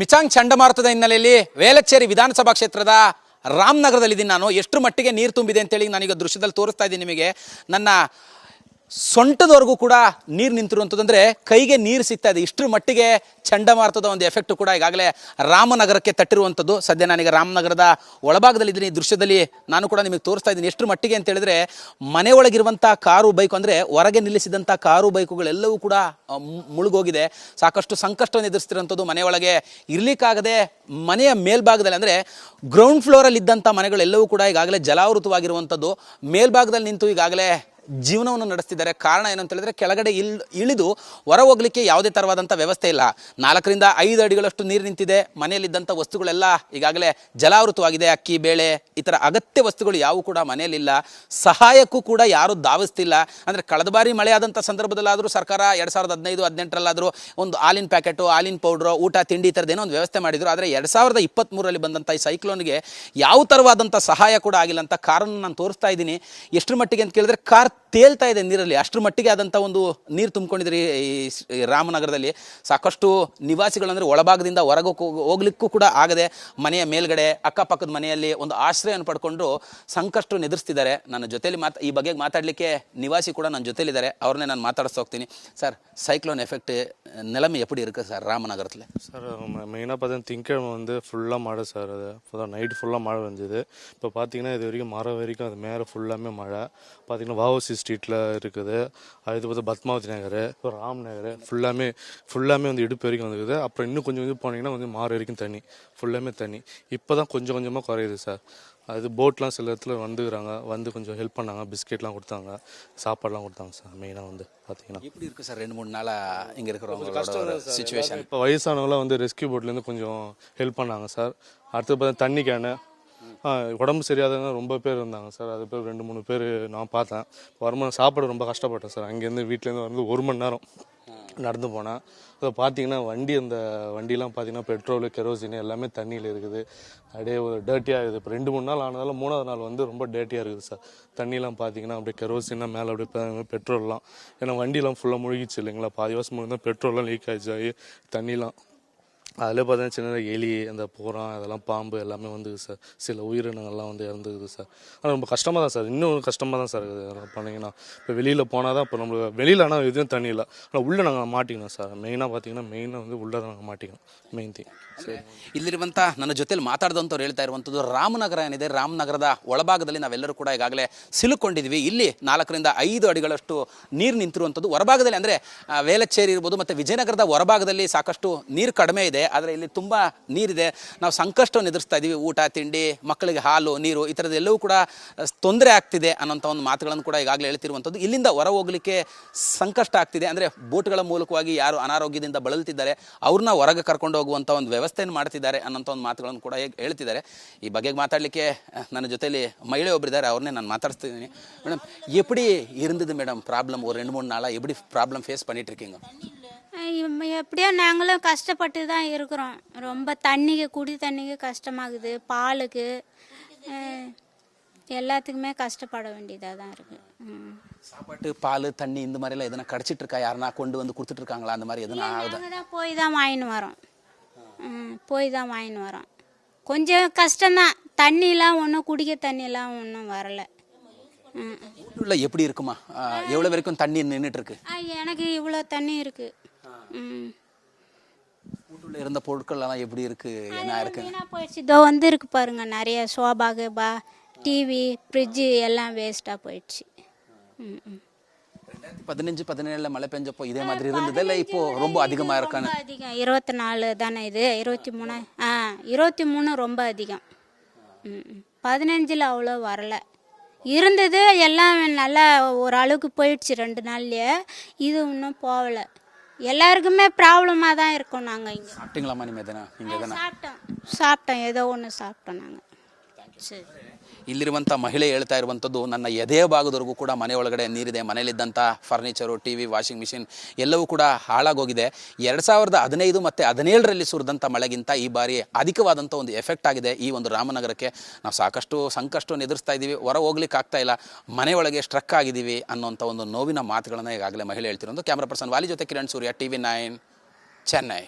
ಮಿಚಾಂಗ್ ಚಂಡಮಾರುತದ ಹಿನ್ನೆಲೆಯಲ್ಲಿ ವೇಲಚ್ಚೇರಿ ವಿಧಾನಸಭಾ ಕ್ಷೇತ್ರದ ರಾಮನಗರದಲ್ಲಿದ್ದೀನಿ ನಾನು. ಎಷ್ಟು ಮಟ್ಟಿಗೆ ನೀರು ತುಂಬಿದೆ ಅಂತೇಳಿ ನಾನೀಗ ದೃಶ್ಯದಲ್ಲಿ ತೋರಿಸ್ತಾ ಇದ್ದೀನಿ ನಿಮಗೆ. ನನ್ನ ಸೊಂಟದವರೆಗೂ ಕೂಡ ನೀರು ನಿಂತಿರುವಂಥದ್ದು ಅಂದರೆ ಕೈಗೆ ನೀರು ಸಿಗ್ತಾ ಇದೆ. ಇಷ್ಟರ ಮಟ್ಟಿಗೆ ಚಂಡಮಾರುತದ ಒಂದು ಎಫೆಕ್ಟ್ ಕೂಡ ಈಗಾಗಲೇ ರಾಮನಗರಕ್ಕೆ ತಟ್ಟಿರುವಂಥದ್ದು. ಸದ್ಯ ನಾನೀಗ ರಾಮನಗರದ ಒಳಭಾಗದಲ್ಲಿದ್ದೀನಿ. ಈ ದೃಶ್ಯದಲ್ಲಿ ನಾನು ಕೂಡ ನಿಮಗೆ ತೋರಿಸ್ತಾ ಇದ್ದೀನಿ. ಎಷ್ಟರ ಮಟ್ಟಿಗೆ ಅಂತ ಹೇಳಿದ್ರೆ ಮನೆ ಒಳಗಿರುವಂಥ ಕಾರು ಬೈಕ್ ಅಂದರೆ ಹೊರಗೆ ನಿಲ್ಲಿಸಿದಂಥ ಕಾರು ಬೈಕುಗಳೆಲ್ಲವೂ ಕೂಡ ಮುಳುಗೋಗಿದೆ. ಸಾಕಷ್ಟು ಸಂಕಷ್ಟವನ್ನು ಎದುರಿಸ್ತಿರೋಂಥದ್ದು ಮನೆಯೊಳಗೆ ಇರ್ಲಿಕ್ಕಾಗದೆ ಮನೆಯ ಮೇಲ್ಭಾಗದಲ್ಲಿ ಅಂದರೆ ಗ್ರೌಂಡ್ ಫ್ಲೋರಲ್ಲಿ ಇದ್ದಂಥ ಮನೆಗಳೆಲ್ಲವೂ ಕೂಡ ಈಗಾಗಲೇ ಜಲಾವೃತವಾಗಿರುವಂಥದ್ದು. ಮೇಲ್ಭಾಗದಲ್ಲಿ ನಿಂತು ಈಗಾಗಲೇ ಜೀವನವನ್ನು ನಡೆಸ್ತಿದ್ದಾರೆ. ಕಾರಣ ಏನು ಅಂತ ಹೇಳಿದ್ರೆ, ಕೆಳಗಡೆ ಇಲ್, ಇಳಿದು ಹೊರ ಹೋಗ್ಲಿಕ್ಕೆ ಯಾವುದೇ ಥರವಾದಂಥ ವ್ಯವಸ್ಥೆ ಇಲ್ಲ. ನಾಲ್ಕರಿಂದ ಐದು ಅಡಿಗಳಷ್ಟು ನೀರು ನಿಂತಿದೆ. ಮನೆಯಲ್ಲಿದ್ದಂಥ ವಸ್ತುಗಳೆಲ್ಲ ಈಗಾಗಲೇ ಜಲಾವೃತವಾಗಿದೆ. ಅಕ್ಕಿ, ಬೇಳೆ ಈ ಥರ ಅಗತ್ಯ ವಸ್ತುಗಳು ಯಾವು ಕೂಡ ಮನೆಯಲ್ಲಿಲ್ಲ. ಸಹಾಯಕ್ಕೂ ಕೂಡ ಯಾರೂ ಧಾವಿಸ್ತಿಲ್ಲ. ಅಂದರೆ ಕಳೆದ ಬಾರಿ ಮಳೆ ಆದಂಥ ಸಂದರ್ಭದಲ್ಲಾದರೂ ಸರ್ಕಾರ ಎರಡು ಸಾವಿರದ ಹದಿನೈದು, ಹದಿನೆಂಟರಲ್ಲಾದರೂ ಒಂದು ಹಾಲಿನ ಪ್ಯಾಕೆಟು, ಹಾಲಿನ ಪೌಡ್ರು, ಊಟ, ತಿಂಡಿ ಈ ಒಂದು ವ್ಯವಸ್ಥೆ ಮಾಡಿದ್ರು. ಆದರೆ ಎರಡು ಸಾವಿರದ ಇಪ್ಪತ್ತ್ಮೂರರಲ್ಲಿ ಬಂದಂಥ ಈ ಸೈಕ್ಲೋನ್ಗೆ ಯಾವ ಥರವಾದಂಥ ಸಹಾಯ ಕೂಡ ಆಗಿಲ್ಲ ಅಂತ ಕಾರನ್ನು ನಾನು ತೋರಿಸ್ತಾ ಇದ್ದೀನಿ. ಎಷ್ಟರ ಮಟ್ಟಿಗೆ ಅಂತ ಕೇಳಿದ್ರೆ ಕಾರ್ ತೇಲ್ತಾ ಇದೆ ನೀರಲ್ಲಿ ಅಷ್ಟರ ಮಟ್ಟಿಗೆ ಆದಂಥ ಒಂದು ನೀರು ತುಂಬಿಕೊಂಡಿದ್ರೆ ಈ ಸ್- ಈ ರಾಮನಗರದಲ್ಲಿ ಸಾಕಷ್ಟು ನಿವಾಸಿಗಳಂದರೆ ಒಳಭಾಗದಿಂದ ಹೊರಗೆ ಹೋಗ್- ಹೋಗ್ಲಿಕ್ಕೂ ಕೂಡ ಆಗದೆ ಮನೆಯ ಮೇಲ್ಗಡೆ ಅಕ್ಕಪಕ್ಕದ ಮನೆಯಲ್ಲಿ ಒಂದು ಆಶ್ರಯವನ್ನು ಪಡ್ಕೊಂಡು ಸಂಕಷ್ಟವನ್ನು ಎದುರಿಸ್ತಿದ್ದಾರೆ ನನ್ನ ಜೊತೆಲಿ ಮಾತು ಈ ಬಗ್ಗೆ ಮಾತಾಡಲಿಕ್ಕೆ ನಿವಾಸಿ ಕೂಡ ನನ್ನ ಜೊತೆಲಿದ್ದಾರೆ ಅವ್ರನ್ನೇ ನಾನು ಮಾತಾಡಿಸ್ತಾ ಹೋಗ್ತೀನಿ ಸರ್ சைக்ளோன் எஃபெக்ட் நிலைமை எப்படி இருக்குது சார் ராமநகரத்தில் சார் மெயினாக பார்த்தீங்கன்னா திங்கக்கிழமை வந்து ஃபுல்லாக மழை சார் அது இப்போ நைட்டு ஃபுல்லாக மழை வந்தது இப்போ பார்த்தீங்கன்னா இது வரைக்கும் மரம் வரைக்கும் அது மேலே ஃபுல்லாமே மழை பார்த்தீங்கன்னா வாவசி ஸ்ட்ரீட்டில் இருக்குது. அடுத்து பார்த்தா பத்மாவதி நகர் இப்போ ராம் நகர். ஃபுல்லாமே ஃபுல்லாமே வந்து இடுப்பு வரைக்கும் வந்துருக்குது. அப்புறம் இன்னும் கொஞ்சம் கொஞ்சம் போனீங்கன்னா வந்து மாறு வரைக்கும் தண்ணி. ஃபுல்லாமே தண்ணி. இப்போ தான் கொஞ்சம் கொஞ்சமாக குறையுது சார். அது போட்லாம் சில இடத்துல வந்துக்கிறாங்க. வந்து கொஞ்சம் ஹெல்ப் பண்ணாங்க. பிஸ்கெட்லாம் கொடுத்தாங்க. சாப்பாடுலாம் கொடுத்தாங்க சார். மெயினாக வந்து பார்த்தீங்கன்னா எப்படி இருக்குது சார்? ரெண்டு மூணு நாளாக இங்கே இருக்கிறவங்களோட சுச்சுவேஷன் இப்போ வயசானவங்களாம் வந்து ரெஸ்கியூ போட்லேருந்து கொஞ்சம் ஹெல்ப் பண்ணாங்க சார். அடுத்து பார்த்தா தண்ணி கேனு உடம்பு சரியாதவங்க ரொம்ப பேர் இருந்தாங்க சார். அது பேர் ரெண்டு மூணு பேர் நான் பார்த்தேன். வருமானம் சாப்பாடு ரொம்ப கஷ்டப்பட்டேன் சார். அங்கேருந்து வீட்டிலேருந்து வந்து ஒரு மணி நேரம் நடந்து போனேன். அதை பார்த்தீங்கன்னா வண்டி அந்த வண்டிலாம் பார்த்தீங்கன்னா பெட்ரோலு கெரோசின் எல்லாமே தண்ணியில் இருக்குது. அப்படியே ஒரு டேர்ட்டியாக இருக்குது. இப்போ ரெண்டு மூணு நாள் ஆனதால மூணாவது நாள் வந்து ரொம்ப டேர்ட்டியாக இருக்குது சார். தண்ணிலாம் பார்த்தீங்கன்னா அப்படியே கெரோசினா மேலே அப்படியே பெட்ரோல்லாம் ஏன்னா வண்டிலாம் ஃபுல்லாக முழுகிச்சு இல்லைங்களா? பாதி வருஷம் முழுந்தான் பெட்ரோல்லாம் லீக் ஆயிடுச்சு. ஆகி தண்ணிலாம் அதில் பார்த்தீங்கன்னா சின்ன எலி அந்த புறான் அதெல்லாம் பாம்பு எல்லாமே வந்து சார் சில உயிரினங்கள்லாம் வந்து இறந்துக்குது சார் ஆனால் ரொம்ப கஷ்டமாக தான் சார் இன்னும் கஷ்டமாக தான் சார் இருக்குது அதெல்லாம் பண்ணீங்கன்னா இப்போ வெளியில் போனால் தான் இப்போ நம்மளுக்கு வெளியில் ஆனால் எதுவும் தண்ணி இல்லை ஆனால் உள்ளே நாங்கள் மாட்டிக்கணும் சார் மெயினாக பார்த்தீங்கன்னா மெயினாக வந்து உள்ளே தான் நாங்கள் மாட்டிக்கணும் மெயின் திங் சரி ಇಲ್ಲಿರುವಂಥ ನನ್ನ ಜೊತೆಲಿ ಮಾತಾಡಿದಂಥವ್ರು ಹೇಳ್ತಾ ಇರುವಂಥದ್ದು ರಾಮನಗರ ಏನಿದೆ ರಾಮನಗರದ ಒಳಭಾಗದಲ್ಲಿ ನಾವೆಲ್ಲರೂ ಕೂಡ ಈಗಾಗಲೇ ಸಿಲುಕೊಂಡಿದ್ವಿ ಇಲ್ಲಿ ನಾಲ್ಕರಿಂದ ಐದು ಅಡಿಗಳಷ್ಟು ನೀರು ನಿಂತಿರುವಂಥದ್ದು ಹೊರಭಾಗದಲ್ಲಿ ಅಂದರೆ ವೇಲಚ್ಚೇರಿ ಇರ್ಬೋದು ಮತ್ತು ವಿಜಯನಗರದ ಹೊರಭಾಗದಲ್ಲಿ ಸಾಕಷ್ಟು ನೀರು ಕಡಿಮೆ ಇದೆ ಆದರೆ ಇಲ್ಲಿ ತುಂಬ ನೀರಿದೆ ನಾವು ಸಂಕಷ್ಟವನ್ನು ಎದುರಿಸ್ತಾ ಇದ್ದೀವಿ ಊಟ ತಿಂಡಿ ಮಕ್ಕಳಿಗೆ ಹಾಲು ನೀರು ಈ ಥರದ್ದೆಲ್ಲವೂ ಕೂಡ ತೊಂದರೆ ಆಗ್ತಿದೆ ಅನ್ನೋಂಥ ಒಂದು ಮಾತುಗಳನ್ನು ಕೂಡ ಈಗಾಗಲೇ ಹೇಳ್ತಿರುವಂಥದ್ದು ಇಲ್ಲಿಂದ ಹೊರ ಹೋಗಲಿಕ್ಕೆ ಸಂಕಷ್ಟ ಆಗ್ತಿದೆ ಅಂದರೆ ಬೋಟ್ಗಳ ಮೂಲಕವಾಗಿ ಯಾರು ಅನಾರೋಗ್ಯದಿಂದ ಬಳಲ್ತಿದ್ದಾರೆ ಅವ್ರನ್ನ ಹೊರಗೆ ಕರ್ಕೊಂಡು ಹೋಗುವಂಥ ಒಂದು ವ್ಯವಸ್ಥೆಯನ್ನು ಮಾಡ್ತಿದ್ದಾರೆ ಅನ್ನೋಂಥ ಒಂದು ಮಾತುಗಳನ್ನು ಕೂಡ ಹೇಗ್- ಹೇಳ್ತಿದ್ದಾರೆ ಈ ಬಗ್ಗೆ ಮಾತಾಡಲಿಕ್ಕೆ ನನ್ನ ಜೊತೆಲಿ ಮಹಿಳೆ ಒಬ್ಬರಿದ್ದಾರೆ ಅವ್ರನ್ನೇ ನಾನು ಮಾತಾಡ್ತಿದ್ದೀನಿ ಮೇಡಮ್ எப்படி இருந்தது மேடம் ப்ராப்ளம் ஒரு ரெண்டு மூணு நாளாக எப்படி ப்ராப்ளம் ஃபேஸ் பண்ணிட்டு இருக்கீங்க இம் எப்படியோ நாங்களும் கஷ்டப்பட்டு தான் இருக்கிறோம். ரொம்ப தண்ணிக்கு குடி தண்ணிக்கு கஷ்டமாகுது. பாலுக்கு எல்லாத்துக்குமே கஷ்டப்பட வேண்டியதாக தான் இருக்குது சாப்பாட்டு பால் தண்ணி இந்த மாதிரிலாம் எதனா கிடச்சிட்டு இருக்கா யாருனா கொண்டு வந்து கொடுத்துட்டு இருக்காங்களா அந்த மாதிரி எதுனா ஆகுதா? தான் போய் தான் வாங்கின்னு வரோம். போய் தான் வாங்கின்னு வரோம். கொஞ்சம் கஷ்டம்தான். தண்ணிலாம் ஒன்றும் குடிக்க தண்ணிலாம் ஒன்றும் வரல. எப்படி இருக்குமா? ஆஹ், எவ்வளவு வரைக்கும் தண்ணி நின்றுட்டு இருக்கு எனக்கு இவ்வளோ தண்ணி இருக்குது ம் வீட்டுள்ள இருந்த பொருட்கள் எல்லாம் எப்படி இருக்கு? என்ன இருக்கு? போயிடுச்சு. இதோ வந்து இருக்கு பாருங்க நிறைய சோபாகு பா டிவி ஃப்ரிட்ஜு எல்லாம் வேஸ்ட்டாக போயிடுச்சு. ம் ம். ரெண்டாயிரத்தி பதினஞ்சு பதினேழுல மழை பெஞ்சப்போ இதே மாதிரி இருந்தது இல்லை? இப்போ ரொம்ப அதிகமா இருக்கான்னு ரொம்ப அதிகம். இருபத்தி நாலு தானே இது? இருபத்தி மூணு ஆ இருபத்தி மூணு ரொம்ப அதிகம். ம். பதினஞ்சில் அவ்வளோ வரல. இருந்தது எல்லாம் நல்லா ஒரு அளவுக்கு போயிடுச்சு ரெண்டு நாள்லயே. இது இன்னும் போகல. எல்லாருக்குமே ப்ராப்ளமாக தான் இருக்கோம் நாங்கள் இங்கே. சாப்பிட்டீங்களாமா நீங்க எதனா? நீங்க எதனா? சாப்பிட்டோம். சாப்பிட்டோம். ஏதோ ஒன்று சாப்பிட்டோம் நாங்கள் சரி. ಇಲ್ಲಿರುವಂಥ ಮಹಿಳೆ ಹೇಳ್ತಾ ಇರುವಂಥದ್ದು, ನನ್ನ ಎದೆಯ ಭಾಗದವರೆಗೂ ಕೂಡ ಮನೆ ಒಳಗಡೆ ನೀರಿದೆ. ಮನೆಯಲ್ಲಿದ್ದಂಥ furniture T V washing machine ಎಲ್ಲವೂ ಕೂಡ ಹಾಳಾಗೋಗಿದೆ. ಎರಡು ಸಾವಿರದ ಹದಿನೈದು ಮತ್ತು ಹದಿನೇಳರಲ್ಲಿ ಸುರಿದಂಥ ಮಳೆಗಿಂತ ಈ ಬಾರಿ ಅಧಿಕವಾದಂಥ ಒಂದು ಎಫೆಕ್ಟ್ ಆಗಿದೆ ಈ ಒಂದು ರಾಮನಗರಕ್ಕೆ. ನಾವು ಸಾಕಷ್ಟು ಸಂಕಷ್ಟವನ್ನು ಎದುರಿಸ್ತಾ ಇದ್ದೀವಿ. ಹೊರ ಹೋಗ್ಲಿಕ್ಕೆ ಆಗ್ತಾ ಇಲ್ಲ. ಮನೆ ಒಳಗೆ ಸ್ಟ್ರಕ್ ಆಗಿದ್ದೀವಿ ಅನ್ನೋಂಥ ಒಂದು ನೋವಿನ ಮಾತುಗಳನ್ನು ಈಗಾಗಲೇ ಮಹಿಳೆ ಹೇಳ್ತಿರೋದು. ಕ್ಯಾಮ್ರಾ ಪರ್ಸನ್ ವಾಲಿ ಜೊತೆ Kiran Surya T V nine Chennai